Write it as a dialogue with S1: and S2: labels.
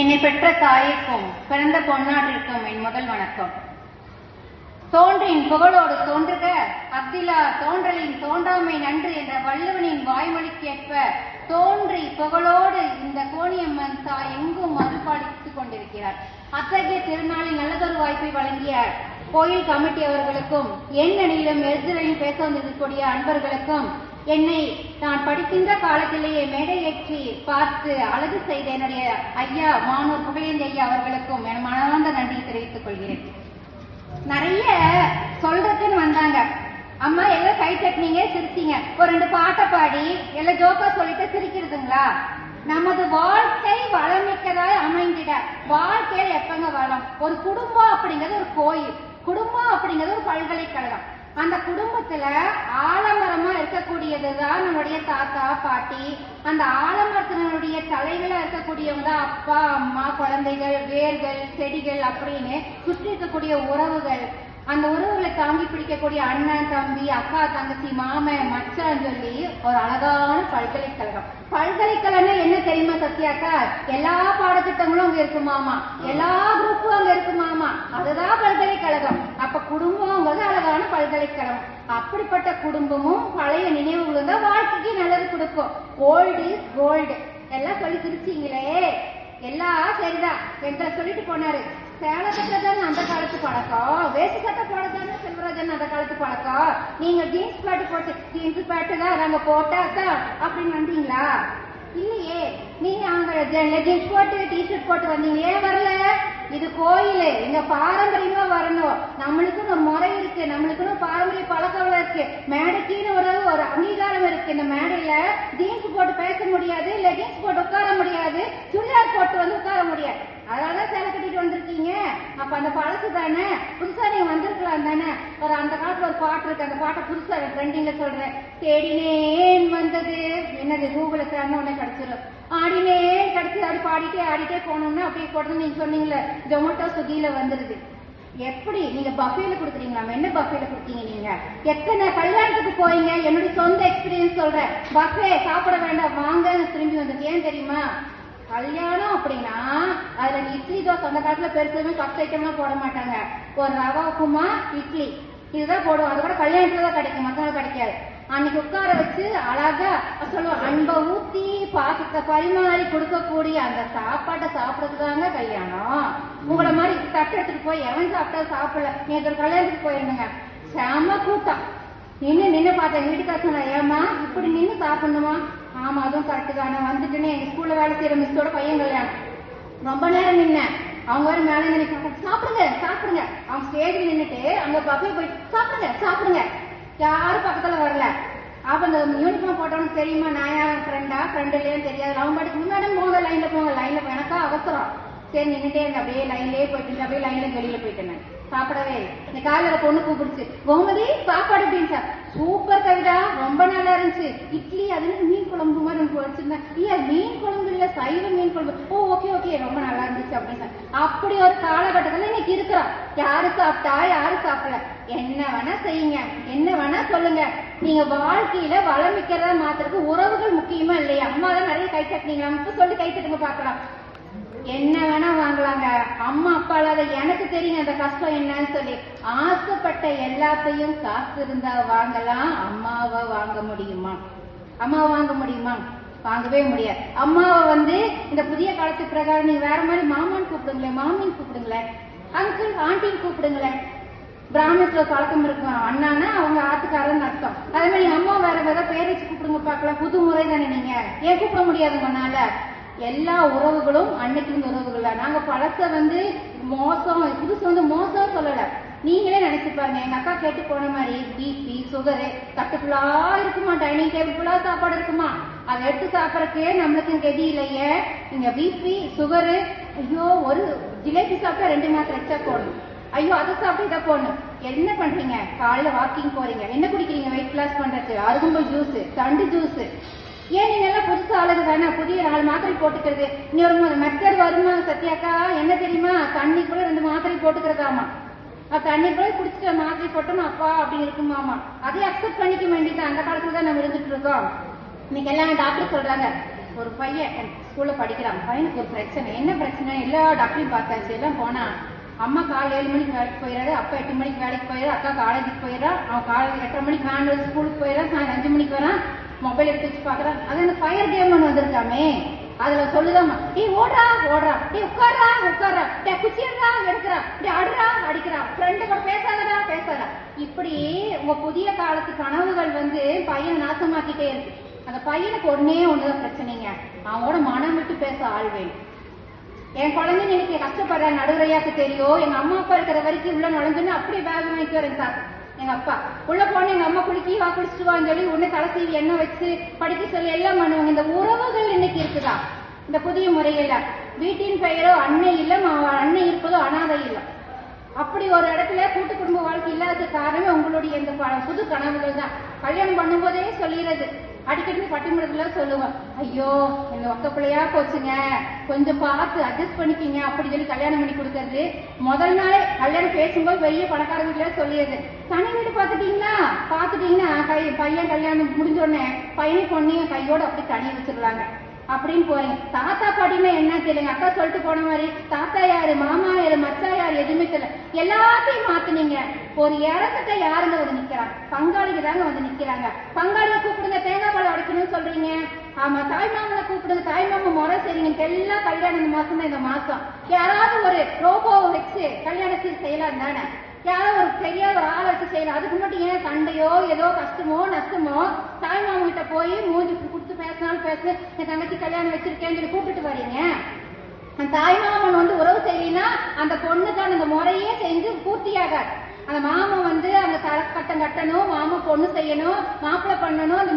S1: என்னை பெற்ற தாய்க்கும் பிறந்த பொன்னாட்டிற்கும் என் முதல் வணக்கம். தோன்றின் புகழோடு தோன்றுக அப்திலா தோன்றலின் தோன்றாமை நன்று என்ற வள்ளுவனின் வாய்மொழிக்கேற்ப தோன்றி புகழோடு இந்த கோணியம்மன் தாய் எங்கும் மறுபாலித்துக் கொண்டிருக்கிறார். அத்தகைய திருநாளில் நல்லதொரு வாய்ப்பை வழங்கிய கோயில் கமிட்டி அவர்களுக்கும் என் அணியிலும் எதிரையும் பேச வந்திருக்கக்கூடிய அன்பர்களுக்கும் என்னை நான் படிக்கின்ற காலத்திலேயே மேடை ஏற்றி பார்த்து அழகு செய்த என்னுடைய ஐயா மானூர் புகழேந்தி ஐயா அவர்களுக்கும் என் மனமார்ந்த நன்றி தெரிவித்துக் கொள்கிறேன். நிறைய சொல்றதுன்னு வந்தாங்க. அம்மா எல்லாம் கை தட்டினீங்க சிரிச்சீங்க. ஒரு ரெண்டு பாட்டை பாடி எல்லாம் ஜோக்கா சொல்லிட்டு சிரிக்கிறதுங்களா? நமது வாழ்க்கை வளமிக்கதாய் அமைந்திட. வாழ்க்கையில எப்பங்க வளம்? ஒரு குடும்பம் அப்படிங்கிறது ஒரு கோயில். குடும்பம் அப்படிங்கிறது ஒரு பல்கலைக்கழகம். அந்த குடும்பத்துல ஆலமரமா இருக்கக்கூடியதுதான் நம்மளுடைய தாத்தா பாட்டி. அந்த ஆலமரத்தினுடைய தலைகளா இருக்கக்கூடியவங்க தான் அப்பா அம்மா குழந்தைகள் வேர்கள் செடிகள் அப்படின்னு சுற்றி இருக்கக்கூடிய உறவுகள். அந்த உறவுகளை தாங்கி பிடிக்கக்கூடிய அண்ணன் தம்பி அக்கா தங்கச்சி மாமன் மச்சான் சொல்லி ஒரு அழகான பல்கலைக்கழகம். பல்கலைக்கழகம் என்ன தெரியுமா சத்யாக்கா? எல்லா பாடத்திட்டங்களும் அங்க இருக்குமாமா எல்லா குரூப்பும் அங்க இருக்குமாமா அதுதான் பல்கலைக்கழகம். அப்ப வந்து அழகான பல்கலைக்கழகம். அப்படிப்பட்ட குடும்பமும் பழைய நினைவுகளும் தான் வாழ்க்கைக்கு நல்லது கொடுக்கும். ஓல்டு இஸ் கோல்டு எல்லாம் சொல்லி சிரிச்சீங்களே. எல்லாம் சரிதான். என்ற சொல்லிட்டு போனாரு. சேலை கட்டதானே அந்த காலத்து பழக்கம் வேஷ்டி சட்டை போடதானே செல்வராஜன் அந்த காலத்து பழக்கம் நீங்க ஜீன்ஸ் பேண்ட் போட்டு ஜீன்ஸ் பேண்ட் தான் நாங்க போட்டா தான் அப்படின்னு வந்தீங்களா? இல்லையே. நீங்க அவங்க ஜீன்ஸ் போட்டு டிஷர்ட் போட்டு வந்தீங்க ஏன் வரல. இது கோயில் இங்க பாரம்பரியமா வரணும். நம்மளுக்குன்னு இந்த முறை இருக்கு நம்மளுக்குன்னு பாரம்பரிய பழக்கம் இருக்கு. மேடைக்குன்னு ஒரு ஒரு அங்கீகாரம் இருக்கு. இந்த மேடையில ஜீன்ஸ் போட்டு பேச முடியாது லெகின்ஸ் போட்டு உட்கார முடியாது சுடிதார் போட்டு வந்து உட்கார முடியாது. அதனாலதான் சேலை கட்டிட்டு வந்திருக்கீங்க. அப்ப அந்த பழசு தானே? புதுசா நீங்க வந்திருக்கலாம் தானே? ஒரு அந்த காலத்துல ஒரு பாட்டு இருக்கு. அந்த பாட்டை புதுசா ட்ரெண்டிங்ல சொல்றேன். தேடினேன் வந்தது. என்னது கூகுள சேர்ந்த உடனே கிடைச்சிடும் ஆடினேன் கிடைச்சி அப்படி பாடிட்டே ஆடிட்டே போனோம்னா அப்படியே போட்டு நீங்க சொன்னீங்களே ஜொமேட்டோ ஸ்விக்கியில் வந்துருது. எப்படி? நீங்க பஃபேல கொடுக்குறீங்களா? என்ன பஃபேல கொடுத்தீங்க நீங்க? எத்தனை கல்யாணத்துக்கு போறீங்க? என்னுடைய சொந்த எக்ஸ்பீரியன்ஸ் சொல்றேன். பஃபே சாப்பிட வேண்டாம். வாங்க திரும்பி வந்தது ஏன் தெரியுமா? கல்யாணம் அப்படின்னா அதுல இட்லி தோசை. அந்த காலத்துல பெருசுமே ஃபர்ஸ்ட் ஐட்டம்லாம் போட மாட்டாங்க. ஒரு ரவா உப்புமா இட்லி. இதுதான் போடுவோம். அது கூட கல்யாணத்துல தான் கிடைக்கும். மத்தவங்க கிடைக்காது. அன்னைக்கு உட்கார வச்சு அழகா சொல்லுவோம் அன்பை ஊத்தி பாசத்தை பரிமாறி கொடுக்கக்கூடிய அந்த சாப்பாட்டை சாப்பிடுறது தாங்க கல்யாணம். உங்களை மாதிரி தட்டு எடுத்துட்டு போய் எவன் சாப்பிட்டா சாப்பிடல. நேற்று ஒரு கல்யாணத்துக்கு போயிருந்தேங்க. செம கூட்டம் நின்னு நின்று பார்த்தேன். வீட்டுக்கார சொன்னா ஏமா இப்படி நின்று சாப்பிடணுமா? ஆமா அதுவும் கரெக்டு தானே. வந்துட்டுன்னு எங்க ஸ்கூல்ல வேலை செய்யற மிஸ்ஸோட பையன் கல்யாணம். ரொம்ப நேரம் நின்னேன் அவங்க வேற மேலே நினைக்கிறாங்க சாப்பிடுங்க சாப்பிடுங்க. அவங்க ஸ்டேஜ்ல நின்னுட்டு அங்க பஃபே போயிட்டு சாப்பிடுங்க சாப்பிடுங்க. யாரும் பக்கத்துல வரல. அப்ப இந்த யூனிஃபார்ம் போட்டவனுக்கு தெரியுமா? நான் யாரும் ஃப்ரெண்டா ஃப்ரெண்ட் இல்லையான்னு தெரியாது. அவங்க பாட்டுக்கு முன்னாடி போங்க லைன்ல போங்க. லைன்ல எனக்கா அவசரம். சரி நின்றுட்டே இருங்க. அப்படியே லைன்லயே போயிட்டு அப்படியே லைன்ல வெளியில போயிட்டேன் நான். சாப்பிடவே இல்லை. இந்த காலையில பொண்ணு கூப்பிடுச்சு. கோமதி சாப்பாடு அப்படின்னு சார் சூப்பர் கவிதா. ரொம்ப நல்லா இருந்துச்சு. இட்லி அதுல மீன் குழம்பு மாதிரி எனக்கு வச்சிருந்தேன். இல்ல மீன் குழம்பு சைவ மீன் குழம்பு. ஓ ஓகே ஓகே ரொம்ப நல்லா இருந்துச்சு அப்படின்னு அப்படி ஒரு காலகட்டத்துல இன்னைக்கு இருக்கிறோம். யாரு சாப்பிட்டா யாரு சாப்பிடல? என்ன வேணா செய்யுங்க. என்ன வேணா சொல்லுங்க. நீங்க வாழ்க்கையில வளமிக்கிறத மாத்திரக்கு உறவுகள் முக்கியமா இல்லையா? அம்மா தான் நிறைய கை தட்டினீங்க இப்ப சொல்லி கை தட்டுங்க பாக்கலாம் என்ன வேணா வாங்கலாங்க. அம்மா அப்பா இல்லாத எனக்கு தெரியும் அந்த கஷ்டம் என்னன்னு சொல்லி. ஆசைப்பட்ட எல்லாத்தையும் காசு இருந்தா வாங்கலாம். அம்மாவை வாங்க முடியுமா? அம்மா வாங்க முடியுமா? வாங்கவே முடியாது. அம்மாவை வந்து இந்த புதிய காலத்து பிரகாரம் நீங்க வேற மாதிரி மாமான்னு கூப்பிடுங்களேன் மாமின்னு கூப்பிடுங்களேன் அங்கிள் ஆண்டின்னு கூப்பிடுங்களேன். பிராமணத்துல பழக்கம் இருக்கும் அண்ணானா அவங்க ஆத்துக்காரன்னு அர்த்தம். அதே மாதிரி அம்மா வேற வேற பேர் வச்சு கூப்பிடுங்க பார்க்கலாம் புது முறை தானே நீங்க? ஏன் கூப்பிட முடியாது உங்களால எல்லா உறவுகளும் அன்னைக்கு இருந்த உறவுகள் தான். நாங்க பழச வந்து மோசம் புதுசு வந்து நீங்களே பாருங்க. எங்க அக்கா கேட்டு போன மாதிரி பிபி சுகரு தட்டு ஃபுல்லா இருக்குமா? டைனிங் டேபிள் ஃபுல்லா சாப்பாடு இருக்குமா? அதை எடுத்து சாப்பிடறதுக்கே நம்மளுக்கு கெதி இல்லையே. நீங்க பிபி சுகரு ஐயோ ஒரு ஜிலேபி சாப்பிட்டா ரெண்டு மாத்திரை எக்ஸ்ட்ரா போடணும். ஐயோ அதை சாப்பிட்டு இதை போடணும். என்ன பண்றீங்க? காலையில வாக்கிங் போறீங்க. என்ன குடிக்கிறீங்க? வெயிட் லாஸ் பண்றது அருகும்பு ஜூஸ் தண்டு ஜூஸ் ஏன் நீங்க எல்லாம் புதுசு ஆளுங்க தானே? புதிய நாலு மாத்திரை போட்டுக்கிறது. இன்னொரு மெத்தட் வருமா? சத்யாக்கா என்ன தெரியுமா? தண்ணி கூட ரெண்டு மாத்திரை போட்டுக்கிறதாமா? தண்ணி போய் குடிச்சிட்டு மாத்திரை போட்டோம் அப்பா அப்படின்னு இருக்குமாமா அதை அக்செப்ட் பண்ணிக்க வேண்டியது அந்த காலத்துல தான் நம்ம இருந்துட்டு இருக்கோம். இன்னைக்கு எல்லாம் டாக்டர் சொல்றாங்க. ஒரு பையன் ஸ்கூல்ல படிக்கிறான். பையனுக்கு ஒரு பிரச்சனை. என்ன பிரச்சனை எல்லா டாக்டரையும் பார்த்தாச்சு. எல்லாம் போனா அம்மா காலை ஏழு மணிக்கு வேலைக்கு போயிடாரு அப்பா எட்டு மணிக்கு வேலைக்கு போயிடா அக்கா காலேஜுக்கு போயிடா அவன் காலேஜ் எட்டரை மணிக்கு வேண்டாம் ஸ்கூலுக்கு போயிடா சாயந்தரம் அஞ்சு மணிக்கு வரான் மொபைல் எடுத்து வச்சு பாக்குறான் அது அந்த ஃபயர் கேம் ஒன்று வந்திருக்காமே. அதுல சொல்லுதாம்மா நீ ஓடுறா ஓடுறா. நீ உட்கார்றா உட்கார்றா. டே குச்சிடுறா எடுக்கிறா டே அடுறா அடிக்கிறா. ஃப்ரெண்டு கூட பேசாதடா பேசாதடா. இப்படி உங்க புதிய காலத்து கனவுகள் வந்து பையன் நாசமாக்கிட்டே இருக்கு. அந்த பையனுக்கு ஒன்னே ஒண்ணுதான் பிரச்சனைங்க. அவனோட மனம் விட்டு பேச ஆள் வேணும். என் குழந்தை இன்னைக்கு கஷ்டப்படுற நடுவுரையாக்கு தெரியும். எங்க அம்மா அப்பா இருக்கிற வரைக்கும் உள்ள நுழைஞ்சுன்னு அப்படி வேக வாங்கிட்டு வரேன் எங்க அப்பா. உள்ள போன எங்க அம்மா குளிக்கி வா குளிச்சுட்டு வான்னு சொல்லி உன்னை தலை சீவி எண்ணெய் வச்சு படிக்க சொல்லி எல்லாம் பண்ணுவாங்க. இந்த உறவுகள் இன்னைக்கு இருக்குதா? இந்த புதிய முறையில வீட்டின் பெயரோ அன்னை இல்லம் அன்னை இருப்பதோ அனாதை இல்லம் அப்படி ஒரு இடத்துல கூட்டு குடும்ப வாழ்க்கை இல்லாத காரணமே உங்களுடைய இந்த புது கனவுகள் தான். கல்யாணம் பண்ணும்போதே சொல்லிடுறது. அடிக்கடி பட்டிமன்றத்துல சொல்லுவோம் ஐயோ எங்க ஒக்க பிள்ளையா போச்சுங்க. கொஞ்சம் பார்த்து அட்ஜஸ்ட் பண்ணிக்கிங்க அப்படி சொல்லி கல்யாணம் பண்ணி கொடுக்கறது. முதல் நாளே கல்யாணம் பேசும்போது பெரிய பணக்கார வீட்டுல சொல்லிடுது தனி வீடு பார்த்துட்டீங்களா? பார்த்துட்டீங்கன்னா கை பையன் கல்யாணம் முடிஞ்சோடனே பையனை பொண்ணையும் கையோட அப்படி தனி வச்சிருவாங்க. அப்படின்னு போறீங்க தாத்தா பாட்டினா என்ன தெரியல அக்கா சொல்லிட்டு போன மாதிரி தாத்தா யாரு மாமா யாரு மச்சா யாரு எதுவுமே தெரியல. எல்லாத்தையும் மாத்துனீங்க. ஒரு இறக்கத்தை யாருங்க வந்து நிக்கிறாங்க பங்காளிக்கு தாங்க வந்து நிக்கிறாங்க. பங்காளியை கூப்பிடுங்க தேங்காய் பழம் அடைக்கணும்னு சொல்றீங்க. ஆமா தாய்மாமனை கூப்பிடுங்க தாய்மாமா முறை செய்றீங்க. எல்லாம் கல்யாணம் இந்த மாசம் தான் இந்த மாசம். யாராவது ஒரு ரோபோவை வச்சு கல்யாணத்தில் செய்யலாம் தானே? யாரோ ஒரு பெரிய ஒரு ஆள் வச்சு செய்யலாம் அதுக்கு மட்டும் ஏன் சண்டையோ ஏதோ கஷ்டமோ நஷ்டமோ தாய் கிட்ட போய் மூஞ்சி கொடுத்து பேசினாலும் பேசு என் தங்கச்சி கல்யாணம் வச்சிருக்கேன்னு சொல்லி கூப்பிட்டு வரீங்க அந்த தாய் மாமன் வந்து உறவு செய்யலைன்னா அந்த பொண்ணுக்கான அந்த முறையே செஞ்சு பூர்த்தியாகாது. அந்த மாமன் வந்து அந்த பட்டம் கட்டணும் மாமன் பொண்ணு செய்யணும் மாப்பிள்ளை பண்ணணும் அந்த